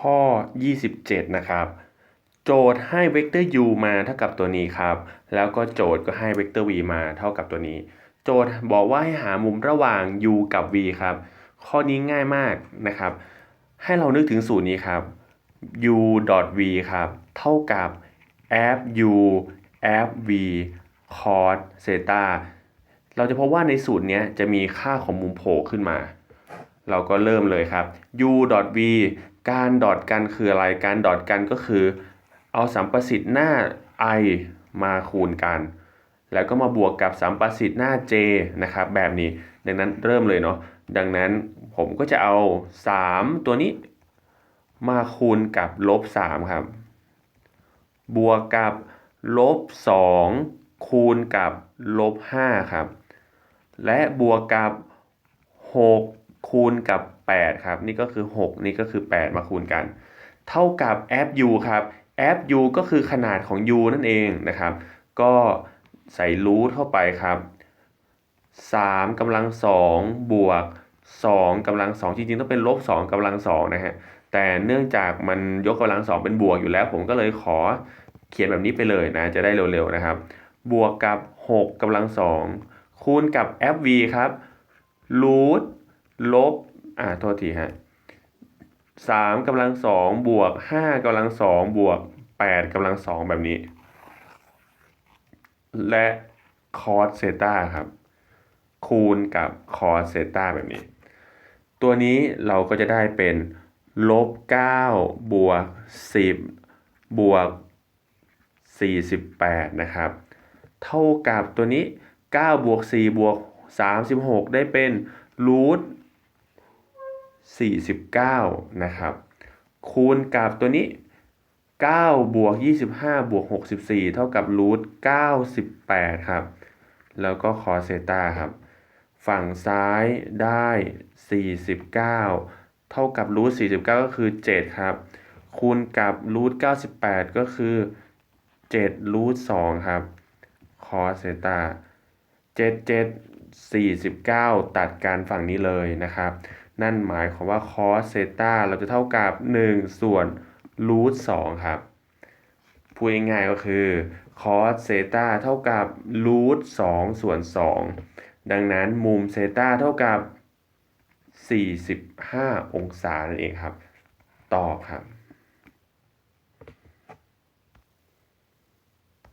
ข้อ 27 นะครับ โจทย์ให้เวกเตอร์ u มาเท่ากับตัวนี้ครับ แล้วก็โจทย์ก็ให้เวกเตอร์ v มาเท่ากับตัวนี้ โจทย์บอกว่าให้หามุมระหว่าง u กับ v ครับ ข้อนี้ง่ายมากนะครับ ให้เรานึกถึงสูตรนี้ครับ u v ครับ เท่ากับ f u f v cos เซตาเราจะพบว่าในสูตรนี้จะมีค่าของมุมโผล่ขึ้นมา เราก็เริ่มเลยครับ u v การดอทกันคืออะไร การดอทกันก็คือ เอาสัมประสิทธิ์หน้า i มาคูณกัน แล้วก็มาบวกกับสัมประสิทธิ์หน้า j นะครับ แบบนี้ ดังนั้นเริ่มเลยเนาะ ดังนั้นผมก็จะเอา 3 ตัวนี้มาคูณกับลบ3ครับ บวกกับลบ2คูณกับลบ5ครับ และบวกกับ 6 คูณกับ 8 ครับ นี่ก็คือ 6 นี่ก็คือ 8 มาคูณกัน เท่ากับ f(u) ครับ f(u) ก็คือขนาดของ u นั่นเองนะครับ ก็ใส่รูทเข้าไปครับ3กำลัง2บวก2กำลัง2จริงๆ ต้องเป็นลบ2กำลัง2นะฮะ แต่เนื่องจากมันยกกำลัง 2 เป็นบวกอยู่แล้ว ผมก็เลยขอเขียนแบบนี้ไปเลยนะ จะได้เร็วๆนะครับ บวกกับ 6กำลัง2คูณกับ fv ครับรูท ลบอ่าโทษทีฮะสามกำลังสองบวกห้ากำลังสองบวกแปดกำลังสองแบบนี้ และคอสเซตาครับ คูณกับคอสเซตาแบบนี้ ตัวนี้เราก็จะได้เป็นลบเก้าบวกสิบบวกสี่สิบแปดนะครับ เท่ากับตัวนี้เก้าบวกสี่บวกสามสิบหกได้เป็นรูท 49 นะครับ คูณกับตัวนี้ 9 บวก 25 บวก 64 เท่ากับรูท98 ครับ แล้วก็คอเซตาครับ ฝั่งซ้ายได้ 49 เท่ากับรูท49 ก็คือ 7 ครับ คูณกับรูท98 ก็คือ7รูท2ครับ คอเซตา7 7 49 ตัดการฝั่งนี้เลยนะครับ นั่นหมายความว่าคอสเซตาเราจะเท่ากับ 1 ส่วนรูทสครับพูดง่ายๆก็คือคอสเซตาเท่ากับรูทสส่วน 2 ดังนั้นมุมเซตาเท่ากับ 45 องศานั่นเองครับ ตอบครับ